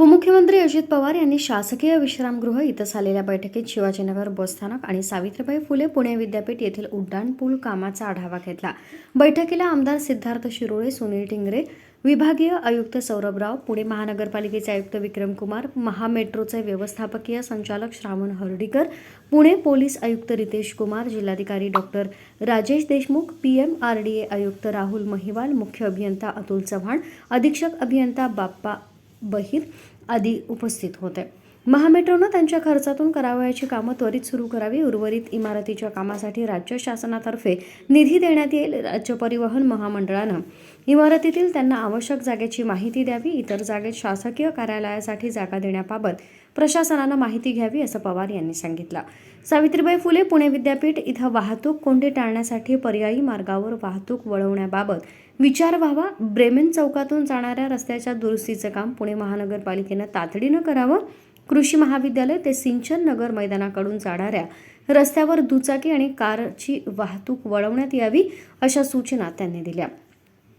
उपमुख्यमंत्री अजित पवार यांनी शासकीय विश्रामगृह इथं झालेल्या बैठकीत शिवाजीनगर बसस्थानक आणि सावित्रीबाई फुले पुणे विद्यापीठ येथील उड्डाणपूल कामाचा आढावा घेतला. बैठकीला आमदार सिद्धार्थ शिरोळे सुनील टिंगरे विभागीय आयुक्त सौरभ राव पुणे महानगरपालिकेचे आयुक्त विक्रम कुमार महामेट्रोचे व्यवस्थापकीय संचालक श्रावण हर्डीकर पुणे पोलीस आयुक्त रितेश कुमार जिल्हाधिकारी doctor Rajesh Deshmukh P M R D A आयुक्त राहुल महिवाल मुख्य अभियंता अतुल चव्हाण अधीक्षक अभियंता बाप्पा बहीर आदी उपस्थित होते. महामेट्रोनं त्यांच्या खर्चातून करावयाची कामं त्वरित सुरू करावी. उर्वरित इमारतीच्या कामासाठी राज्य शासनातर्फे निधी देण्यात येईल. राज्य परिवहन महामंडळानं इमारतीतील त्यांना आवश्यक जागेची माहिती द्यावी. इतर जागेत शासकीय कार्यालयासाठी जागा देण्याबाबत प्रशासनानं माहिती घ्यावी असं पवार यांनी सांगितलं. सावित्रीबाई फुले पुणे विद्यापीठ इथं वाहतूक कोंडी टाळण्यासाठी पर्यायी मार्गावर वाहतूक वळवण्याबाबत विचार व्हावा. ब्रेमेन चौकातून जाणाऱ्या रस्त्याच्या दुरुस्तीचं काम पुणे महानगरपालिकेनं तातडीनं करावं. कृषी महाविद्यालय ते सिंचन नगर मैदानाकडून जाणाऱ्या रस्त्यावर दुचाकी आणि कारची वाहतूक वळवण्यात यावी अशा सूचना त्यांनी दिल्या.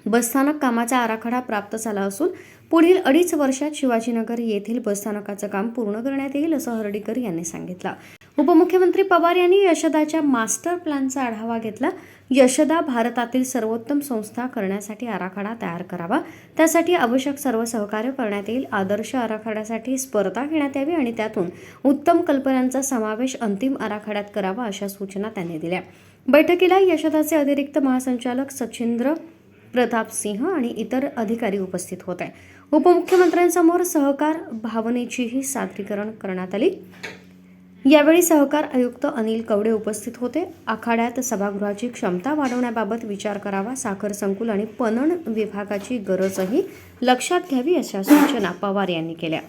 बसस्थानक कामाचा आराखडा प्राप्त झाला असून पुढील अडीच वर्षात शिवाजीनगर येथील बसस्थानकाचं काम पूर्ण करण्यात येईल असं हर्डीकर यांनी सांगितलं. उपमुख्यमंत्री पवार यांनी यशदाच्या मास्टर प्लॅनचा आढावा घेतला. यशदा भारतातील सर्वोत्तम संस्था करण्यासाठी आराखडा तयार करावा. त्यासाठी आवश्यक सर्व सहकार्य करण्यात येईल. आदर्श आराखड्यासाठी स्पर्धा घेण्यात यावी आणि त्यातून उत्तम कल्पनांचा समावेश अंतिम आराखड्यात करावा अशा सूचना त्यांनी दिल्या. बैठकीला यशदाचे अतिरिक्त महासंचालक सचिंद्र प्रताप सिंह आणि इतर अधिकारी उपस्थित होते. उपमुख्यमंत्र्यांसमोर सहकार भावनेचीही सादरीकरण करण्यात आली. यावेळी सहकार आयुक्त अनिल कवडे उपस्थित होते. आखाड्यात सभागृहाची क्षमता वाढवण्याबाबत विचार करावा साखर संकुल आणि पणन विभागाची गरजही लक्षात घ्यावी अशा सूचना पवार यांनी केल्या.